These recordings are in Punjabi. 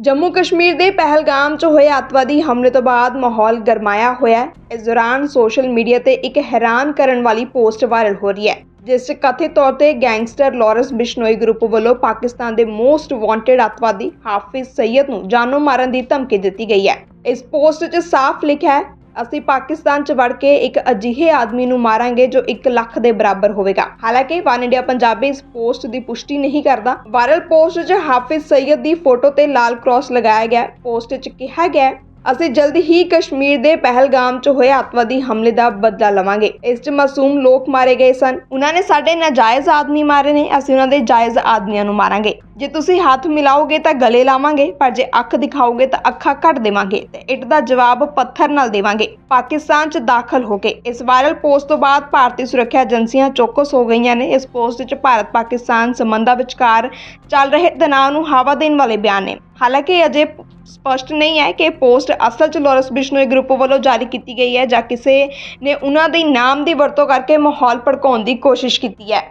ਜੰਮੂ ਕਸ਼ਮੀਰ ਦੇ ਪਹਿਲਗਾਮ 'ਚ ਹੋਏ ਅੱਤਵਾਦੀ ਹਮਲੇ ਤੋਂ ਬਾਅਦ ਮਾਹੌਲ ਗਰਮਾਇਆ ਹੋਇਆ ਹੈ। ਇਸ ਦੌਰਾਨ ਸੋਸ਼ਲ ਮੀਡੀਆ ਤੇ ਇੱਕ ਹੈਰਾਨ ਕਰਨ ਵਾਲੀ ਪੋਸਟ ਵਾਇਰਲ ਹੋ ਰਹੀ ਹੈ, ਜਿਸ 'ਚ ਕਥਿਤ ਤੌਰ ਤੇ ਗੈਂਗਸਟਰ ਲਾਰੈਂਸ ਬਿਸ਼ਨੋਈ ਗਰੁੱਪ ਵੱਲੋਂ ਪਾਕਿਸਤਾਨ ਦੇ ਮੋਸਟ ਵਾਂਟਡ ਅੱਤਵਾਦੀ ਹਾਫਿਜ਼ ਸਈਦ ਨੂੰ ਜਾਨੋਂ ਮਾਰਨ ਦੀ ਧਮਕੀ ਦਿੱਤੀ ਗਈ ਹੈ। ਇਸ ਪੋਸਟ 'ਚ ਸਾਫ਼ ਲਿਖਿਆ ਹੈ ਅਸੀਂ ਪਾਕਿਸਤਾਨ 'ਚ ਵੜ ਕੇ ਇੱਕ ਅਜਿਹੇ ਆਦਮੀ ਨੂੰ ਮਾਰਾਂਗੇ ਜੋ 1 ਲੱਖ ਦੇ ਬਰਾਬਰ ਹੋਵੇਗਾ। ਹਾਲਾਂਕਿ ਵਨ ਇੰਡੀਆ ਪੰਜਾਬੀ ਇਸ ਪੋਸਟ ਦੀ ਪੁਸ਼ਟੀ ਨਹੀਂ ਕਰਦਾ। ਵਾਇਰਲ ਪੋਸਟ 'ਚ ਹਾਫਿਜ਼ ਸਈਦ ਦੀ ਫੋਟੋ ਤੇ ਲਾਲ ਕ੍ਰਾਸ ਲਗਾਇਆ ਗਿਆ। ਪੋਸਟ 'ਚ ਕਿਹਾ ਗਿਆ, ਅਸੀਂ ਜਲਦ ਹੀ ਕਸ਼ਮੀਰ ਦੇ ਪਹਿਲਗਾਮ 'ਚ ਹੋਏ ਅੱਤਵਾਦੀ ਹਮਲੇ ਦਾ ਬਦਲਾ ਲਵਾਂਗੇ। ਇਸ 'ਚ ਮਾਸੂਮ ਲੋਕ ਮਾਰੇ ਗਏ ਸਨ। ਉਹਨਾਂ ਨੇ ਸਾਡੇ ਨਾਜਾਇਜ਼ ਆਦਮੀ ਮਾਰੇ ਨੇ। ਅਸੀਂ ਉਹਨਾਂ ਦੇ ਜਾਇਜ਼ ਆਦਮੀਆਂ ਨੂੰ ਮਾਰਾਂਗੇ। ਜੇ ਤੁਸੀਂ ਹੱਥ ਮਿਲਾਓਗੇ ਤਾਂ ਗਲੇ ਲਾਵਾਂਗੇ, ਪਰ ਜੇ ਅੱਖ ਦਿਖਾਓਗੇ ਤਾਂ ਅੱਖਾਂ ਕੱਢ ਦੇਵਾਂਗੇ ਤੇ ਇੱਟ ਦਾ ਜਵਾਬ ਪੱਥਰ ਨਾਲ ਦੇਵਾਂਗੇ। ਪਾਕਿਸਤਾਨ 'ਚ ਦਾਖਲ ਹੋ ਕੇ ਇਸ ਵਾਇਰਲ ਪੋਸਟ ਤੋਂ ਬਾਅਦ ਭਾਰਤੀ ਸੁਰੱਖਿਆ ਏਜੰਸੀਆਂ ਚੌਕਸ ਹੋ ਗਈਆਂ ਨੇ। ਇਸ ਪੋਸਟ 'ਚ ਭਾਰਤ ਪਾਕਿਸਤਾਨ ਸੰਬੰਧਾਂ ਵਿਚਕਾਰ ਚੱਲ ਰਹੇ ਤਣਾਅ ਨੂੰ ਹਵਾ ਦੇਣ ਵਾਲੇ ਬਿਆਨ ਨੇ। ਹਾਲਾਂਕਿ ਇਹ ਅਜੇ ਸਪਸ਼ਟ ਨਹੀਂ ਹੈ ਕਿ ਪੋਸਟ ਅਸਲ 'ਚ ਲਾਰੈਂਸ ਬਿਸ਼ਨੋਈ ਗਰੁੱਪ ਵੱਲੋਂ ਜਾਰੀ ਕੀਤੀ ਗਈ ਹੈ ਜਾਂ ਕਿਸੇ ਨੇ ਉਹਨਾਂ ਦੇ ਨਾਮ ਦੀ ਵਰਤੋਂ ਕਰਕੇ ਮਾਹੌਲ ਭੜਕਾਉਣ ਦੀ ਕੋਸ਼ਿਸ਼ ਕੀਤੀ ਹੈ।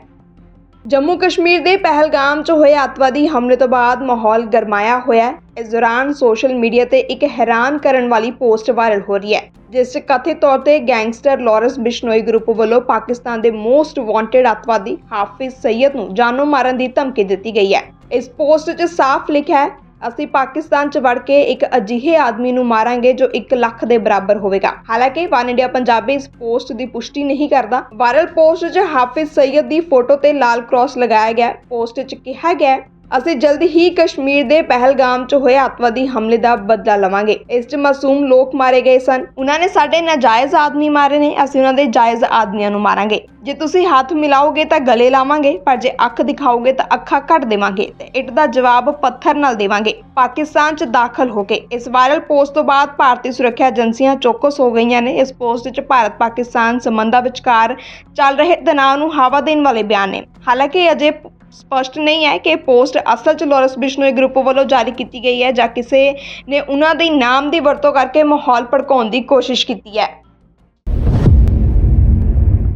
ਜੰਮੂ ਕਸ਼ਮੀਰ ਦੇ ਪਹਿਲਗਾਮ 'ਚ ਹੋਏ ਅੱਤਵਾਦੀ ਹਮਲੇ ਤੋਂ ਬਾਅਦ ਮਾਹੌਲ ਗਰਮਾਇਆ ਹੋਇਆ ਹੈ। ਇਸ ਦੌਰਾਨ ਸੋਸ਼ਲ ਮੀਡੀਆ ਤੇ ਇੱਕ ਹੈਰਾਨ ਕਰਨ ਵਾਲੀ ਪੋਸਟ ਵਾਇਰਲ ਹੋ ਰਹੀ ਹੈ, ਜਿਸ 'ਚ ਕਥਿਤ ਤੌਰ ਤੇ ਗੈਂਗਸਟਰ ਲਾਰੈਂਸ ਬਿਸ਼ਨੋਈ ਗਰੁੱਪ ਵੱਲੋਂ ਪਾਕਿਸਤਾਨ ਦੇ ਮੋਸਟ ਵਾਂਟਡ ਅੱਤਵਾਦੀ ਹਾਫਿਜ਼ ਸਈਦ ਨੂੰ ਜਾਨੋਂ ਮਾਰਨ ਦੀ ਧਮਕੀ ਦਿੱਤੀ ਗਈ ਹੈ। ਇਸ ਪੋਸਟ 'ਚ ਸਾਫ਼ ਲਿਖਿਆ ਹੈ ਅਸੀਂ ਪਾਕਿਸਤਾਨ 'ਚ ਵੜ ਕੇ ਇੱਕ ਅਜਿਹੇ ਆਦਮੀ ਨੂੰ ਮਾਰਾਂਗੇ ਜੋ 1 ਲੱਖ ਦੇ ਬਰਾਬਰ ਹੋਵੇਗਾ। ਹਾਲਾਂਕਿ ਵਨ ਇੰਡੀਆ ਪੰਜਾਬੀ ਇਸ ਪੋਸਟ ਦੀ ਪੁਸ਼ਟੀ ਨਹੀਂ ਕਰਦਾ। ਵਾਇਰਲ ਪੋਸਟ 'ਚ ਹਾਫਿਜ਼ ਸਈਦ ਦੀ ਫੋਟੋ ਤੇ ਲਾਲ ਕ੍ਰਾਸ ਲਗਾਇਆ ਗਿਆ। ਪੋਸਟ 'ਚ ਕਿਹਾ ਗਿਆ ਅਸੀਂ ਜਲਦ ਹੀ ਕਸ਼ਮੀਰ ਦੇ ਪਹਿਲਗਾਮ 'ਚ ਹੋਏ ਅੱਤਵਾਦੀ ਹਮਲੇ ਦਾ ਬਦਲਾ ਲਵਾਂਗੇ। ਇਸ 'ਚ ਮਾਸੂਮ ਲੋਕ ਮਾਰੇ ਗਏ ਸਨ। ਉਹਨਾਂ ਨੇ ਸਾਡੇ ਨਾਜਾਇਜ਼ ਆਦਮੀ ਮਾਰੇ ਨੇ। ਅਸੀਂ ਉਹਨਾਂ ਦੇ ਜਾਇਜ਼ ਆਦਮੀਆਂ ਨੂੰ ਮਾਰਾਂਗੇ। ਜੇ ਤੁਸੀਂ ਹੱਥ ਮਿਲਾਓਗੇ ਤਾਂ ਗਲੇ ਲਾਵਾਂਗੇ। ਪਰ ਜੇ ਅੱਖ ਦਿਖਾਓਗੇ ਤਾਂ ਅੱਖਾਂ ਕੱਢ ਦੇਵਾਂਗੇ ਤੇ ਇੱਟ ਦਾ ਜਵਾਬ ਪੱਥਰ ਨਾਲ ਦੇਵਾਂਗੇ। ਪਾਕਿਸਤਾਨ 'ਚ ਦਾਖਲ ਹੋ ਕੇ। ਇਸ ਵਾਇਰਲ ਪੋਸਟ ਤੋਂ ਬਾਅਦ ਭਾਰਤੀ ਸੁਰੱਖਿਆ ਏਜੰਸੀਆਂ ਚੌਕਸ ਹੋ ਗਈਆਂ ਨੇ। ਇਸ ਪੋਸਟ 'ਚ ਭਾਰਤ ਪਾਕਿਸਤਾਨ ਸੰਬੰਧਾਂ ਵਿਚਕਾਰ ਚੱਲ ਰਹੇ ਤਣਾਅ ਨੂੰ ਹਵਾ ਦੇਣ ਵਾਲੇ ਬਿਆਨ ਨੇ। ਹਾਲਾਂਕਿ ਅਜੇ ਸਪਸ਼ਟ ਨਹੀਂ ਹੈ ਕਿ ਪੋਸਟ ਅਸਲ 'ਚ ਲੋਰੈਂਸ ਬਿਸ਼ਨੋਈ ਗਰੁੱਪ ਵੱਲੋਂ ਜਾਰੀ ਕੀਤੀ ਗਈ ਹੈ ਜਾਂ ਕਿਸੇ ਨੇ ਉਹਨਾਂ ਦੇ ਨਾਮ ਦੀ ਵਰਤੋਂ ਕਰਕੇ ਮਾਹੌਲ ਭੜਕਾਉਣ ਦੀ ਕੋਸ਼ਿਸ਼ ਕੀਤੀ ਹੈ।